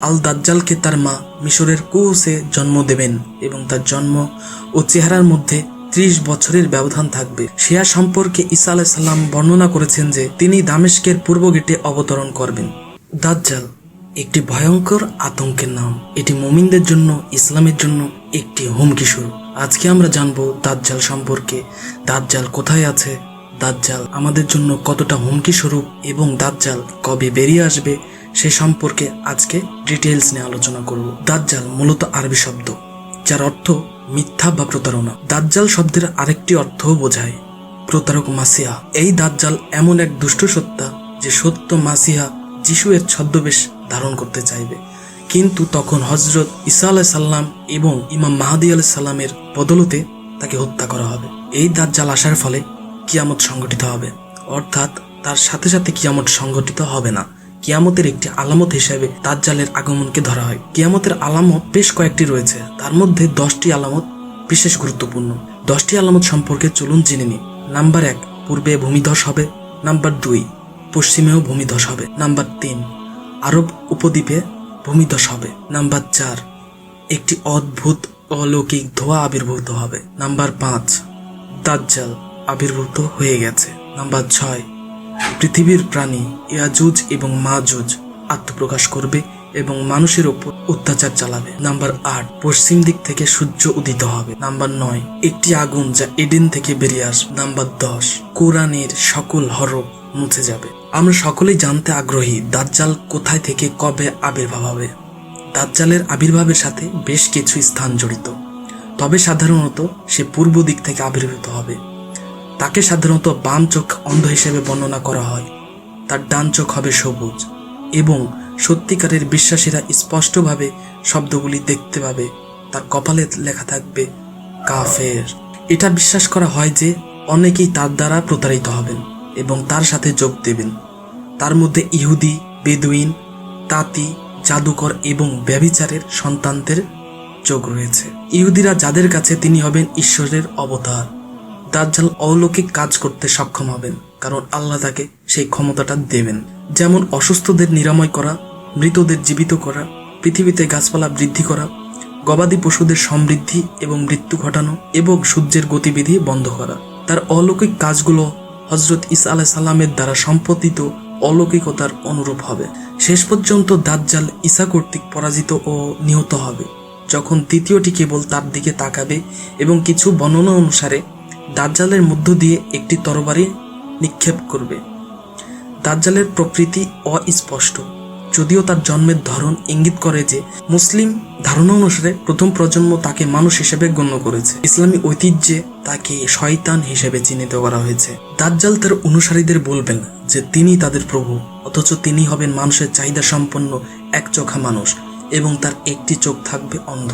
আল দাজ্জালকে তার মা মিশরের কুহুসে জন্ম দেবেন এবং তার জন্ম ও চেহারার মধ্যে ত্রিশ বছরের ব্যবধান থাকবে। শিয়া সম্পর্কে ঈসা আলাইসাল্লাম বর্ণনা করেছেন যে, তিনি দামেস্কের পূর্ব গেটে অবতরণ করবেন। দাজ্জাল একটি ভয়ঙ্কর আতঙ্কের নাম। এটি মুমিনদের জন্য, ইসলামের জন্য একটি হুমকি শুরু আজকে আমরা জানব দাজ্জাল সম্পর্কে। দাজ্জাল কোথায় আছে? দাজ্জাল আমাদের জন্য কতটা হুমকি স্বরূপ এবং দাজ্জাল কবে বেরিয়ে আসবে? সে সম্পর্কে আজকে ডিটেলস নিয়ে আলোচনা করব। দাজ্জাল মূলত আরবি শব্দ, যার অর্থ মিথ্যা বা প্রতারণা। দাজ্জাল শব্দের আরেকটি অর্থও বোঝায়, প্রতারক মাসিহা। এই দাজ্জাল এমন এক দুষ্ট সত্তা যে সত্য মাসিহা যিশু এর ছদ্মবেশ ধারণ করতে চাইবে। কিন্তু তখন হজরত ঈসা আলাহ সাল্লাম এবং ইমাম মাহাদি আলাহ সাল্লামের বদলতে তাকে হত্যা করা হবে। এই দাজ্জাল আসার ফলে কিয়ামত সংগঠিত হবে, অর্থাৎ তার সাথে সাথে কিয়ামত সংগঠিত হবে না। কিয়ামতের একটি আলামত হিসেবে দাজ্জালের আগমনকে ধরা হয়। কিয়ামতের আলামত বেশ কয়েকটি রয়েছে। তার মধ্যে দশটি আলামত বিশেষ গুরুত্বপূর্ণ। দশটি আলামত সম্পর্কে চলুন জেনে নিই। নাম্বার এক, পূর্বে ভূমিধস হবে। নাম্বার দুই, পশ্চিমেও ভূমিধস হবে। নাম্বার তিন, আরব উপদ্বীপে ভূমিধস হবে। নাম্বার চার, একটি অদ্ভুত অলৌকিক ধোয়া আবির্ভূত হবে। নাম্বার পাঁচ, দাজ্জাল আবির্ভূত হয়ে গেছে। নাম্বার ছয় পৃথিবীর প্রাণী ইয়াজুজ এবং মাজুজ আত্মপ্রকাশ করবে এবং মানুষের ওপর অত্যাচার চালাবে। নাম্বার আট, পশ্চিম দিক থেকে সূর্য উদিত হবে। নাম্বার নয়, একটি আগুন যা এডেন থেকে বেরিয়ে আসবে। নাম্বার দশ, কোরআনের সকল হরফ মুছে যাবে। আমরা সকলেই জানতে আগ্রহী দাজ্জাল কোথায় থেকে কবে আবির্ভাব হবে। দাজ্জালের আবির্ভাবের সাথে বেশ কিছু স্থান জড়িত। তবে সাধারণত সে পূর্ব দিক থেকে আবির্ভূত হবে। তাকে সাধারণত বাম চোখ অন্ধ হিসেবে বর্ণনা করা হয়। তার ডান চোখ হবে সবুজ এবং সত্যিকারের বিশ্বাসীরা স্পষ্টভাবে শব্দগুলি দেখতে পাবে। তার কপালে লেখা থাকবে, কাফের। এটা বিশ্বাস করা হয় যে অনেকেই তার দ্বারা প্রতারিত হবেন এবং তার সাথে যোগ দেবেন। তার মধ্যে ইহুদি, বেদুইন, তাঁতি, জাদুকর এবং ব্যভিচারের সন্তানদের যোগ রয়েছে। ইহুদিরা যাদের কাছে তিনি হবেন ঈশ্বরের অবতার। দাজ্জাল অলৌকিক কাজ করতে সক্ষম হবেন, কারণ আল্লাহ তাকে সেই ক্ষমতাটা দেবেন। যেমন অসুস্থদের নিরাময় করা, মৃতদের জীবিত করা, পৃথিবীতে গাছপালা বৃদ্ধি করা, গবাদি পশুদের সমৃদ্ধি এবং মৃত্যু ঘটানো এবং সূর্যের গতিবিধি বন্ধ করা। তার অলৌকিক কাজগুলো হজরত ইসা আলাহ সাল্লামের দ্বারা সম্পতিত অলৌকিকতার অনুরূপ হবে। শেষ পর্যন্ত দাজ্জাল ঈসা কর্তৃক পরাজিত ও নিহত হবে। যখন তৃতীয়টি কেবল তার দিকে তাকাবে এবং কিছু বর্ণনা অনুসারে দাজ্জালের মধ্য দিয়ে একটি তরবারি নিক্ষেপ করবে। দাজ্জালের প্রকৃতি অস্পষ্ট। যদিও তার জন্মের ধরন ইঙ্গিত করে যে মুসলিম ধারণা অনুসারে প্রথম প্রজন্ম তাকে মানুষ হিসেবে গণ্য করেছে। ইসলামী ঐতিহ্যে তাকে শয়তান হিসেবে চিহ্নিত করা হয়েছে। দাজ্জাল তার অনুসারীদের বলবেন যে তিনি তাদের প্রভু, অথচ তিনি হবেন মানুষের চাহিদা সম্পন্ন এক চোখা মানুষ এবং তার একটি চোখ থাকবে অন্ধ।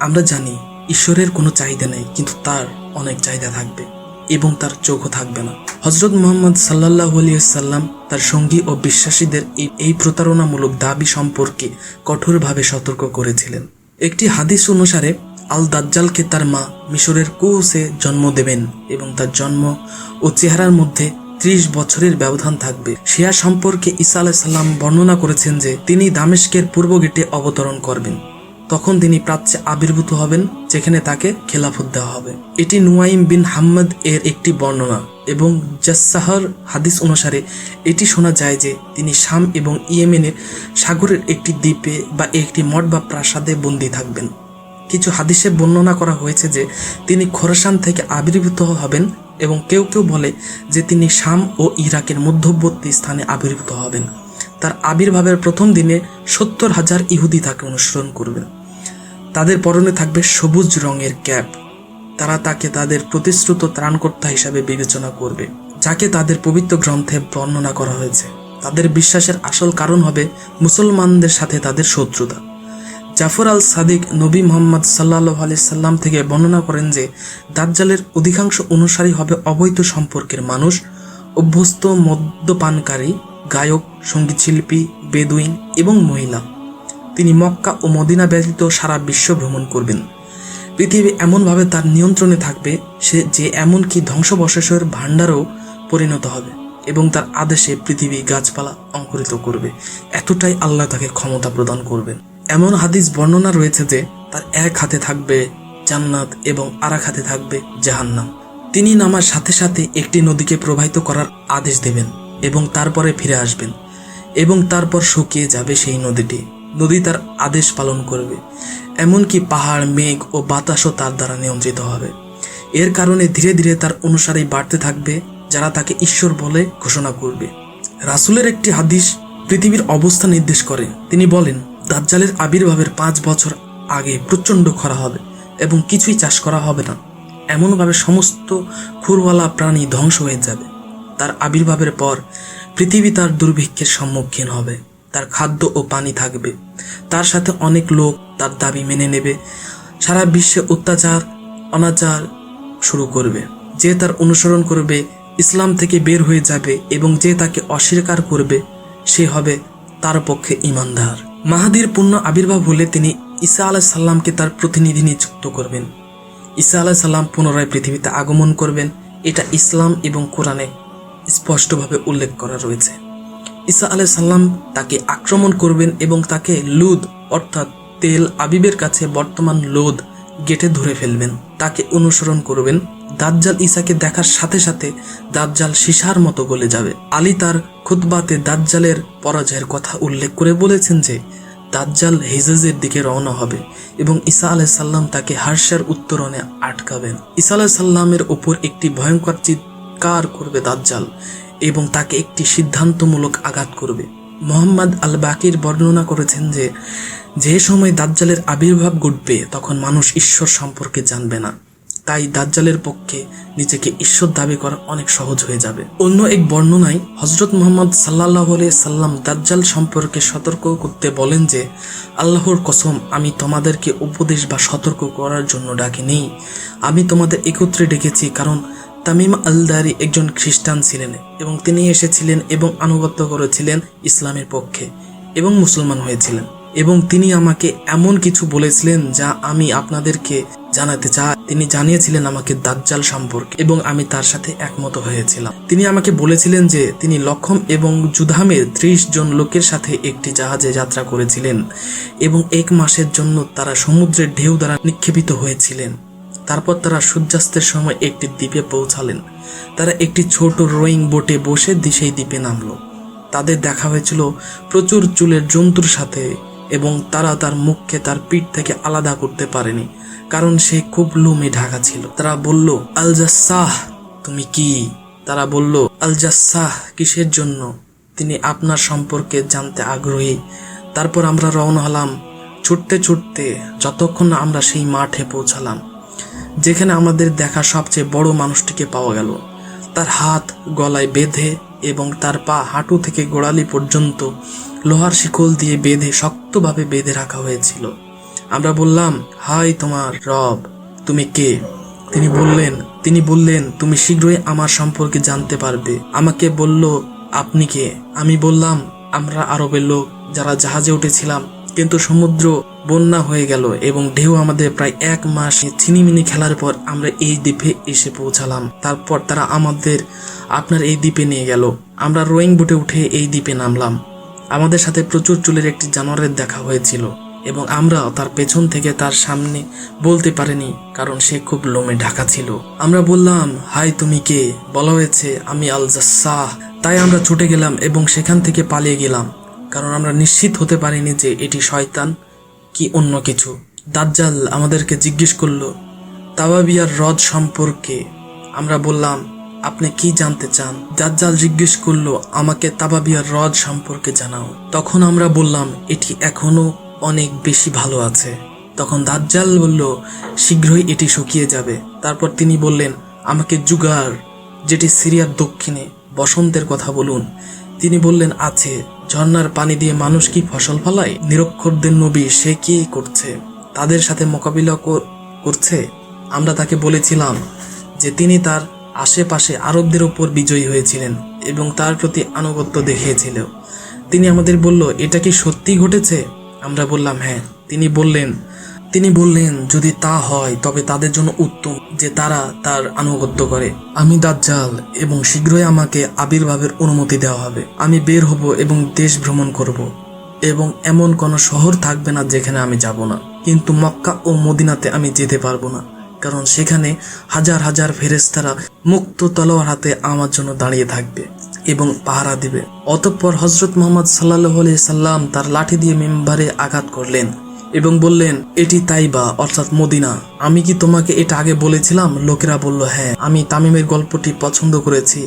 আমরা জানি, ঈশ্বরের কোনো চাহিদা নেই, কিন্তু তার অনেক চাহিদা থাকবে এবং তার চোখও থাকবে না। হজরত মোহাম্মদ সাল্লাহ সাল্লাম তার সঙ্গী ও বিশ্বাসীদের এই প্রতারণামূলক দাবি সম্পর্কে কঠোরভাবে সতর্ক করেছিলেন। একটি হাদিস অনুসারে আল দাজ্জালকে তার মা মিশরের কুহুসে জন্ম দেবেন এবং তার জন্ম ও চেহারার মধ্যে ত্রিশ বছরের ব্যবধান থাকবে। শিয়া সম্পর্কে ঈসা আলাইসাল্লাম বর্ণনা করেছেন যে, তিনি দামেস্কের পূর্ব গেটে অবতরণ করবেন। তখন তিনি প্রাচ্যে আবির্ভূত হবেন, যেখানে তাকে খেলাফত দেওয়া হবে। এটি নুয়াইম বিন হাম্মদ এর একটি বর্ণনা এবং জাসাহর হাদিস অনুসারে এটি শোনা যায় যে তিনি শাম এবং ইয়েমেনের সাগরের একটি দ্বীপে বা একটি মঠ বা প্রাসাদে বন্দী থাকবেন। কিছু হাদিসে বর্ণনা করা হয়েছে যে তিনি খোরাসান থেকে আবির্ভূত হবেন এবং কেউ কেউ বলে যে তিনি শাম ও ইরাকের মধ্যবর্তী স্থানে আবির্ভূত হবেন। তার আবির্ভাবের প্রথম দিনে সত্তর হাজার ইহুদি তাকে অনুসরণ করবেন। তাদের পরনে থাকবে সবুজ রঙের ক্যাপ। তারা তাকে তাদের প্রতিশ্রুত ত্রাণকর্তা হিসাবে বিবেচনা করবে, যাকে তাদের পবিত্র গ্রন্থে বর্ণনা করা হয়েছে। তাদের বিশ্বাসের আসল কারণ হবে মুসলমানদের সাথে তাদের শত্রুতা। জাফর আল সাদিক নবী মোহাম্মদ সাল্লাহ আলি সাল্লাম থেকে বর্ণনা করেন যে, দাজ্জালের অধিকাংশ অনুসারী হবে অবৈধ সম্পর্কের মানুষ, অভ্যস্ত মদ্যপানকারী, গায়ক, সঙ্গীতশিল্পী, বেদুইন এবং মহিলা। তিনি মক্কা ও মদিনা ব্যতীত সারা বিশ্ব ভ্রমণ করবেন। পৃথিবী এমনভাবে তার নিয়ন্ত্রণে থাকবে, সে যে এমনকি ধ্বংসবশেষের ভাণ্ডারও পরিণত হবে এবং তার আদেশে পৃথিবী গাছপালা অঙ্কুরিত করবে। এতটাই আল্লাহ তাকে ক্ষমতা প্রদান করবেন। এমন হাদিস বর্ণনা রয়েছে যে তার এক হাতে থাকবে জান্নাত এবং আর এক হাতে থাকবে জাহান্নাম। তিনি নামার সাথে সাথে একটি নদীকে প্রবাহিত করার আদেশ দেবেন এবং তারপরে ফিরে আসবেন এবং তারপর শুকিয়ে যাবে সেই নদীটি। নদী তার আদেশ পালন করবে, এমনকি পাহাড়, মেঘ ও বাতাসও তার দ্বারা নিয়ন্ত্রিত হবে। এর কারণে ধীরে ধীরে তার অনুসারী বাড়তে থাকবে, যারা তাকে ঈশ্বর বলে ঘোষণা করবে। রাসূলের একটি হাদিস পৃথিবীর অবস্থা নির্দেশ করে। তিনি বলেন, দাজ্জালের আবির্ভাবের পাঁচ বছর আগে প্রচণ্ড খরা হবে এবং কিছুই চাষ করা হবে না। এমনভাবে সমস্ত খুরওয়ালা প্রাণী ধ্বংস হয়ে যাবে। তার আবির্ভাবের পর পৃথিবী তার দুর্ভিক্ষের সম্মুখীন হবে। তার খাদ্য ও পানি থাকবে। তার সাথে অনেক লোক তার দাবি মেনে নেবে। সারা বিশ্বে অত্যাচার, অনাচার শুরু করবে। যে তার অনুসরণ করবে, ইসলাম থেকে বের হয়ে যাবে এবং যে তাকে অস্বীকার করবে, সে হবে তার পক্ষে ইমানদার। মাহাদির পূর্ণ আবির্ভাব হলে তিনি ঈসা আলাহ সাল্লামকে তার প্রতিনিধি নিযুক্ত করবেন। ঈসা আলাহ সাল্লাম পুনরায় পৃথিবীতে আগমন করবেন। এটা ইসলাম এবং কোরআনে স্পষ্টভাবে উল্লেখ করা রয়েছে। ঈসা আলাহ সাল্লাম তাকে আক্রমণ করবেন এবং তাকে লুদ, অর্থাৎ তেল আবিবের কাছে বর্তমান লোদ গেটে ধরে ফেলবেন। তাকে অনুসরণ করবেন। দাজ্জাল ঈসাকে দেখার সাথে সাথে দাজ্জাল সিসার মতো গলে যাবে। আলী তার খুতবাতে দাজ্জালের পরাজয়ের কথা উল্লেখ করে বলেছেন যে, দাজ্জাল হিজেজের দিকে রওনা হবে এবং ঈসা আলাহ সাল্লাম তাকে হার্ষার উত্তরণে আটকাবেন। ঈসা আলাহ সাল্লামের ওপর একটি ভয়ঙ্কর চিৎকার করবে দাজ্জাল। এবং তাকে একটি সিদ্ধান্তমূলক আঘাত করবে। মোহাম্মদ আল বাকির বর্ণনা করেছেন যে যে সময় দাজ্জালের আবির্ভাব ঘটবে, তখন মানুষ ঈশ্বর সম্পর্কে জানবে না। তাই দাজ্জালের পক্ষে নিজেকে ঈশ্বর দাবি করা অনেক সহজ হয়ে যাবে। অন্য এক বর্ণনায় হজরত মোহাম্মদ সাল্লাহ সাল্লাম দাজ্জাল সম্পর্কে সতর্ক করতে বলেন যে, আল্লাহর কসম, আমি তোমাদেরকে উপদেশ বা সতর্ক করার জন্য ডাকিনি। আমি তোমাদের একত্রে ডেকেছি কারণ তামিম আলদারি একজন খ্রিস্টান ছিলেন এবং তিনি এসেছিলেন এবং আনুগত্য করেছিলেন ইসলামের পক্ষে এবং মুসলমান হয়েছিলেন। এবং তিনি আমাকে এমন কিছু বলেছিলেন যা আমি আপনাদেরকে জানাতে চাই। তিনি জানিয়েছিলেন আমাকে দাজ্জাল সম্পর্কে এবং আমি তার সাথে একমত হয়েছিলাম। তিনি আমাকে বলেছিলেন যে তিনি লক্ষম এবং জুধামের ত্রিশ জন লোকের সাথে একটি জাহাজে যাত্রা করেছিলেন এবং এক মাসের জন্য তারা সমুদ্রের ঢেউ দ্বারা নিক্ষেপিত হয়েছিলেন। তারপর তারা সূর্যাস্তের সময় একটি দ্বীপে পৌঁছালেন। তারা একটি ছোট রোয়িং বোটে বসে সেই দ্বীপে নামলো। তাদের দেখা হয়েছিল প্রচুর চুলের জন্তুর সাথে এবং তারা তার মুখকে তার পিঠ থেকে আলাদা করতে পারেনি, কারণ সে খুব লুমে ঢাকা ছিল। তারা বলল, আলজাসাহ, তুমি কি? তারা বলল, আলজাসাহ, কিসের জন্য? তিনি আপনার সম্পর্কে জানতে আগ্রহী। তারপর আমরা রওনা হলাম। ছুটতে ছুটতে যতক্ষণ আমরা সেই মাঠে পৌঁছালাম যেখানে আমাদের দেখা সবচেয়ে বড় মানুষটিকে পাওয়া গেল। তার হাত, গলায় বেঁধে এবং তার পা হাঁটু থেকে গোড়ালি পর্যন্ত লোহার শিকল দিয়ে বেঁধে শক্তভাবে বেঁধে রাখা হয়েছিল। আমরা বললাম, হাই তোমার রব, তুমি কে? তিনি বললেন তিনি বললেন, তুমি শীঘ্রই আমার সম্পর্কে জানতে পারবে। আমাকে বলল, আপনি কে? আমি বললাম, আমরা আরবের লোক যারা জাহাজে উঠেছিলাম কিন্তু সমুদ্র বন্যা হয়ে গেল এবং ঢেউ আমাদের প্রায় এক মাস ছিনিমিনি খেলার পর আমরা এই দ্বীপে এসে পৌঁছালাম। তারপর তারা আমাদের আপনার এই দ্বীপে নিয়ে গেল। আমরা রোয়িং বোটে উঠে এই দ্বীপে নামলাম। আমাদের সাথে প্রচুর চুলের একটি জানোয়ারের দেখা হয়েছিল এবং আমরা তার পেছন থেকে তার সামনে বলতে পারিনি, কারণ সে খুব লোমে ঢাকা ছিল। আমরা বললাম, হাই, তুমি কে? বলা হয়েছে, আমি আল জাসাহ তাই আমরা ছুটে গেলাম এবং সেখান থেকে পালিয়ে গেলাম। কারণ আমরা নিশ্চিত হতে পারিনি যে এটি শয়তান কি অন্য কিছু। দাজ্জাল আমাদেরকে জিজ্ঞেস করল তাবাবিয়ার হ্রদ সম্পর্কে আমরা বললাম, আপনি কি জানতে চান? দাজ্জাল জিজ্ঞেস করল, আমাকে তাবাবিয়ার হ্রদ সম্পর্কে জানাও। তখন আমরা বললাম, এটি এখনও অনেক বেশি ভালো আছে। তখন দাজ্জাল বলল, শীঘ্রই এটি শুকিয়ে যাবে। তারপর তিনি বললেন, আমাকে জুগার, যেটি সিরিয়ার দক্ষিণে বসন্তের কথা বলুন। তিনি বললেন, আছে। ঝর্ণার পানি দিয়ে মানুষ কি ফসল ফলায়? নিরক্ষরদের নবী, সে কি করছে? তাদের সাথে মোকাবিলা করছে? আমরা তাকে বলেছিলাম যে তিনি তার আশেপাশে আরবদের উপর বিজয়ী হয়েছিলেন এবং তার প্রতি আনুগত্য দেখিয়েছিল। তিনি আমাদের বলল, এটা কি সত্যি ঘটেছে? আমরা বললাম হ্যাঁ। তিনি বললেন তিনি বললেন, যদি তা হয়, তবে তাদের জন্য উত্তম যে তারা তার আনুগত্য করে। আমি দাজ্জাল এবং শীঘ্রই আমাকে আবির্ভাবের অনুমতি দেওয়া হবে। আমি বের হব এবং দেশ ভ্রমণ করব এবং এমন কোনো শহর থাকবে না যেখানে আমি যাব না। কিন্তু মক্কা ও মদিনাতে আমি যেতে পারব না, কারণ সেখানে হাজার হাজার ফেরেস্তারা মুক্ত তলোয়ার হাতে আমার জন্য দাঁড়িয়ে থাকবে এবং পাহারা দিবে। অতঃপর হজরত মোহাম্মদ সাল্লাহ সাল্লাম তার লাঠি দিয়ে মেম্বারে আঘাত করলেন। এবং বললেন, এটি তাইবা, অর্থাৎ মদিনা। আমি কি তোমাকে এটা আগে বলেছিলাম? লোকেরা বলল হ্যাঁ আমি তামিমের গল্পটি পছন্দ করেছি,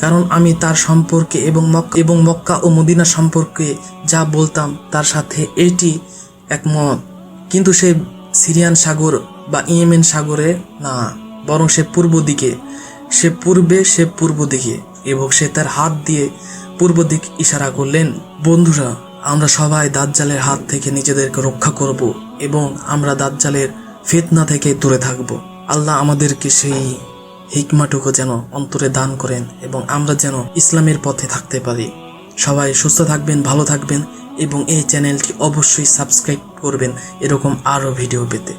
কারণ আমি তার সম্পর্কে এবং মক্কা এবং মক্কা ও মদিনা সম্পর্কে যা বলতাম তার সাথে এটি একমত। কিন্তু সে সিরিয়ান সাগর বা ইয়েমেন সাগরে না, বরং সে পূর্ব দিকে। সে পূর্বে, সে পূর্ব দিকে, এবং সে তার হাত দিয়ে পূর্ব দিক ইশারা করলেন। বন্ধুরা আমরা সবাই দাজ্জালের হাত থেকে নিজেদেরকে রক্ষা করব এবং আমরা দাজ্জালের ফিতনা থেকে দূরে থাকব। আল্লাহ আমাদেরকে সেই হিকমাটুকু যেন অন্তরে দান করেন এবং আমরা যেন ইসলামের পথে থাকতে পারি। সবাই সুস্থ থাকবেন, ভালো থাকবেন এবং এই চ্যানেলটি অবশ্যই সাবস্ক্রাইব করবেন এরকম আরও ভিডিও পেতে।